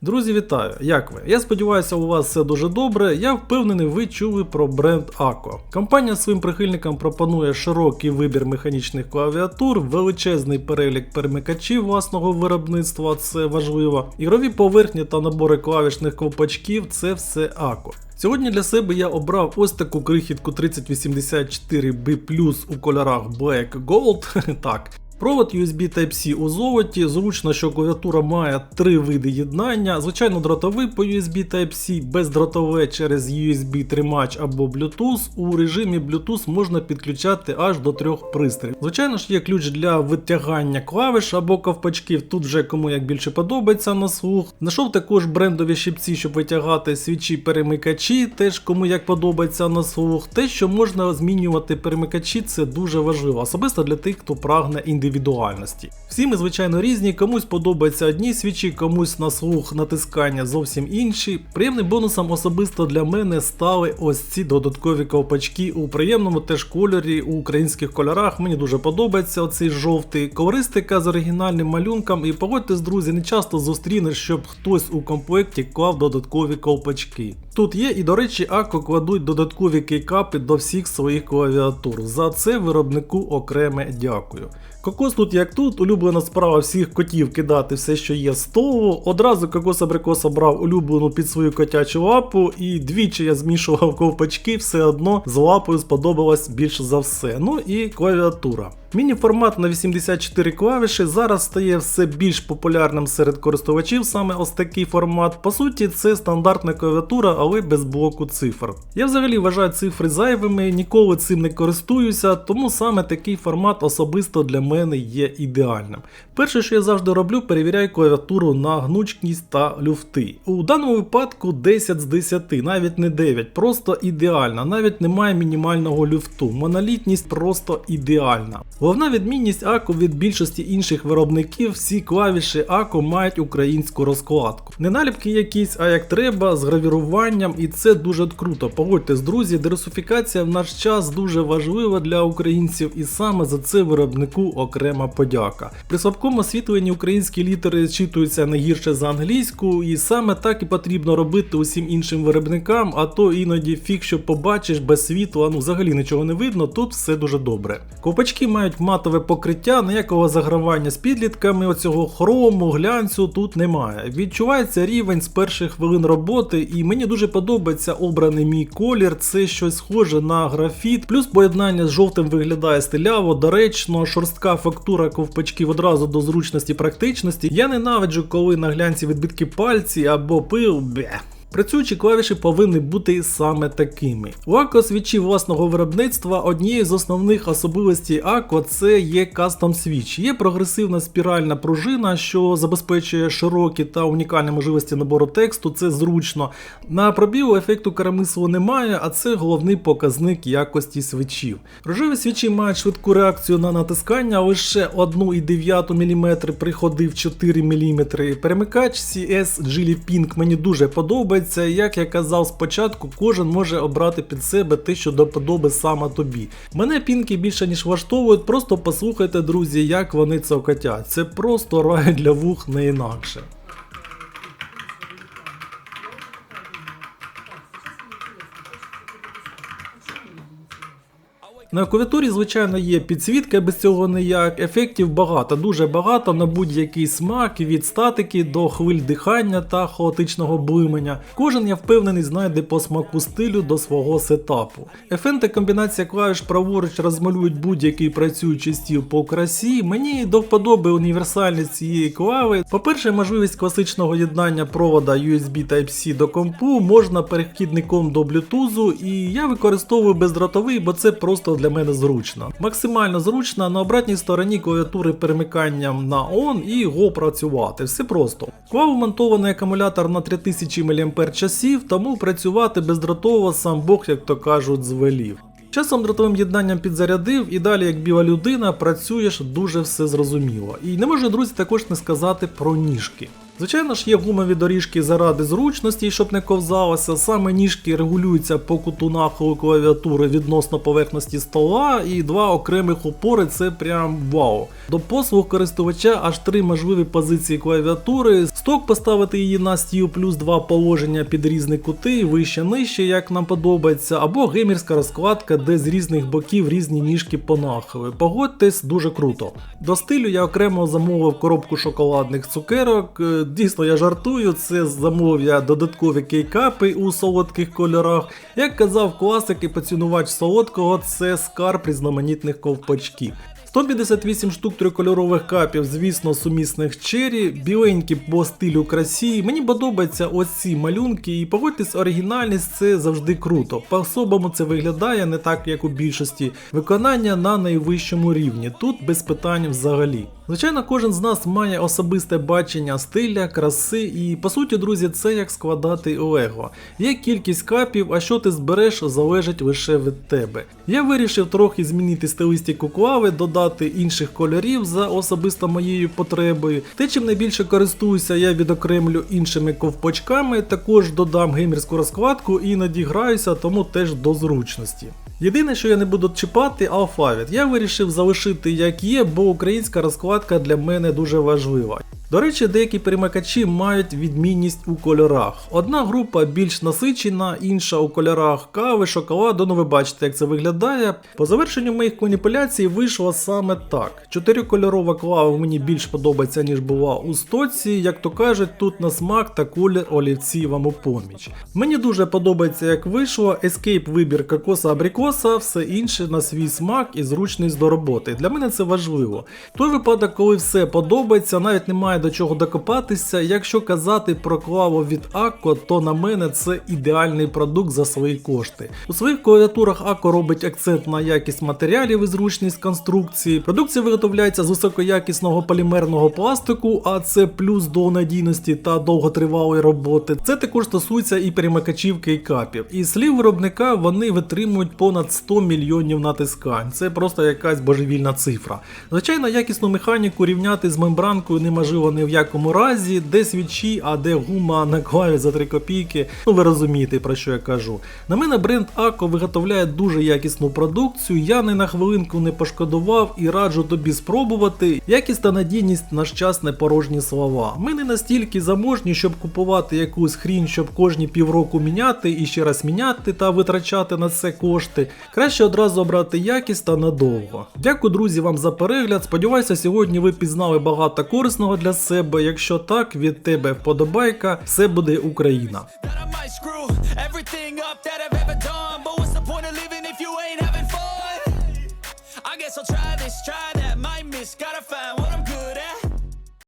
Друзі, вітаю! Як ви? Я сподіваюся, у вас все дуже добре. Я впевнений, ви чули про бренд Aqua. Компанія своїм прихильникам пропонує широкий вибір механічних клавіатур, величезний перелік перемикачів власного виробництва, це важливо. Ігрові поверхні та набори клавішних ковпачків це все Aqua. Сьогодні для себе я обрав ось таку крихітку 3084B у кольорах Black Gold. так. Провод USB Type-C у золоті. Зручно, що клавіатура має три види єднання. Звичайно, дротовий по USB Type-C, бездротове через USB тримач або Bluetooth. У режимі Bluetooth можна підключати аж до трьох пристроїв. Звичайно ж, є ключ для витягання клавиш або ковпачків. Тут вже кому як більше подобається на слух. Знайшов також брендові щипці, щоб витягати свічі перемикачі, теж кому як подобається на слух. Те, що можна змінювати перемикачі, це дуже важливо, особисто для тих, хто прагне індивідуальності. Всі ми, звичайно, різні, комусь подобаються одні свічі, комусь на слух натискання зовсім інші. Приємним бонусом особисто для мене стали ось ці додаткові ковпачки у приємному теж кольорі у українських кольорах. Мені дуже подобається оцей жовтий колористика з оригінальним малюнком. І погодьтесь, друзі, не часто зустрінеш, щоб хтось у комплекті клав додаткові ковпачки. Тут є і, до речі, Ако кладуть додаткові кейкапи до всіх своїх клавіатур. За це виробнику окреме дякую. Кокос тут як тут, улюблена справа всіх котів кидати все, що є з столу. Одразу кокос абрикос обрав улюблену під свою котячу лапу, і двічі я змішував ковпачки, все одно з лапою сподобалось більше за все. Ну і клавіатура. Міні-формат на 84 клавіші зараз стає все більш популярним серед користувачів саме ось такий формат. По суті, це стандартна клавіатура, але без блоку цифр. Я взагалі вважаю цифри зайвими, ніколи цим не користуюся, тому саме такий формат особисто для мене є ідеальним. Перше, що я завжди роблю, перевіряю клавіатуру на гнучкість та люфти. У даному випадку 10 з 10, навіть не 9, просто ідеально, навіть немає мінімального люфту. Монолітність просто ідеальна. Головна відмінність АКО від більшості інших виробників, всі клавіші АКО мають українську розкладку. Не наліпки якісь, а як треба, з гравіруванням, і це дуже круто. Погодьтесь, друзі, дерусифікація в наш час дуже важлива для українців, і саме за це виробнику окрема подяка. При слабкому освітленні українські літери зчитуються не гірше за англійську, і саме так і потрібно робити усім іншим виробникам, а то іноді фіг, що побачиш без світла, ну взагалі нічого не видно, тут все дуже добре. Ковпачки мають матове покриття, ніякого загравання з підлітками, оцього хрому, глянцю тут немає. Відчувається рівень з перших хвилин роботи, і мені дуже подобається обраний мій колір. Це щось схоже на графіт. Плюс поєднання з жовтим виглядає стиляво, доречно, шорстка фактура ковпачків одразу до зручності практичності. Я ненавиджу, коли на глянці відбитки пальці або пил. Бе. Працюючі клавіші повинні бути саме такими. У Акко свічі власного виробництва однією з основних особливостей Акко це є кастом свіч. Є прогресивна спіральна пружина, що забезпечує широкі та унікальні можливості набору тексту, це зручно. На пробігу ефекту карамислу немає, а це головний показник якості свічів. Рожеві свічі мають швидку реакцію на натискання, лише 1,9 мм приходив 4 мм. Перемикач CS Geely Pink мені дуже подобається подобається, як я казав спочатку, кожен може обрати під себе те, що до саме тобі. Мене пінки більше ніж влаштовують, просто послухайте, друзі, як вони цокотять. Це просто рай для вух не інакше. На клавіатурі, звичайно, є підсвітка, без цього ніяк. Ефектів багато, дуже багато на будь-який смак, від статики до хвиль дихання та хаотичного блимання. Кожен, я впевнений, знайде по смаку стилю до свого сетапу. Та комбінація клавіш праворуч розмалюють будь-який працюючий стіл по красі. Мені до вподоби універсальність цієї клави. По-перше, можливість класичного єднання провода USB Type-C до компу можна перехідником до Bluetooth, і я використовую бездротовий, бо це просто для мене зручно. Максимально зручно на обратній стороні клавіатури перемиканням на ON і го працювати. Все просто. Клав вмонтований акумулятор на 3000 мАч, тому працювати бездротово сам Бог, як то кажуть, звелів. Часом дротовим єднанням підзарядив і далі, як біла людина, працюєш дуже все зрозуміло. І не можу, друзі, також не сказати про ніжки. Звичайно ж, є гумові доріжки заради зручності, щоб не ковзалося. Саме ніжки регулюються по куту нахилу клавіатури відносно поверхності стола, і два окремих опори це прям вау. До послуг користувача аж три можливі позиції клавіатури. Сток поставити її на стіл плюс два положення під різні кути, вище нижче, як нам подобається, або геймерська розкладка, де з різних боків різні ніжки по нахилу. Погодьтесь, дуже круто. До стилю я окремо замовив коробку шоколадних цукерок. Е, Дійсно, я жартую, це замовив я додаткові кейкапи у солодких кольорах. Як казав класик і поцінувач солодкого, це скарб різноманітних ковпачків. 158 штук трикольорових капів, звісно, сумісних чері, біленькі по стилю красі. Мені подобаються ось ці малюнки, і погодьтесь, оригінальність це завжди круто. По-особому це виглядає не так, як у більшості. Виконання на найвищому рівні. Тут без питань взагалі. Звичайно, кожен з нас має особисте бачення стиля, краси, і по суті, друзі, це як складати Лего. Є кількість капів, а що ти збереш, залежить лише від тебе. Я вирішив трохи змінити стилістику клави, додати інших кольорів за особисто моєю потребою. Те, чим найбільше користуюся, я відокремлю іншими ковпачками, також додам геймерську розкладку, іноді граюся, тому теж до зручності. Єдине, що я не буду чіпати, алфавіт. Я вирішив залишити як є, бо українська розкладка для мене дуже важлива. До речі, деякі перемикачі мають відмінність у кольорах. Одна група більш насичена, інша у кольорах кави, шоколаду. Ну ви бачите, як це виглядає. По завершенню моїх маніпуляцій вийшло саме так. Чотирикольорова клава мені більш подобається, ніж була у стоці. Як то кажуть, тут на смак та колір олівці вам у поміч. Мені дуже подобається, як вийшло. Escape вибір кокоса абрикоса, все інше на свій смак і зручність до роботи. Для мене це важливо. Той випадок, коли все подобається, навіть немає до чого докопатися. Якщо казати про клаву від Акко, то на мене це ідеальний продукт за свої кошти. У своїх клавіатурах Акко робить акцент на якість матеріалів і зручність конструкції. Продукція виготовляється з високоякісного полімерного пластику, а це плюс до надійності та довготривалої роботи. Це також стосується і перемикачів кейкапів. І слів виробника вони витримують понад 100 мільйонів натискань. Це просто якась божевільна цифра. Звичайно, якісну механіку рівняти з мембранкою неможливо ні в якому разі, де свічі, а де гума на клаві за 3 копійки. Ну ви розумієте про що я кажу. На мене бренд Акко виготовляє дуже якісну продукцію. Я не на хвилинку не пошкодував і раджу тобі спробувати. Якість та надійність наш час не порожні слова. Ми не настільки заможні, щоб купувати якусь хрінь, щоб кожні півроку міняти і ще раз міняти та витрачати на це кошти. Краще одразу обрати якість та надовго. Дякую, друзі, вам за перегляд. Сподіваюся, сьогодні ви пізнали багато корисного для себе. Якщо так, від тебе вподобайка, все буде Україна.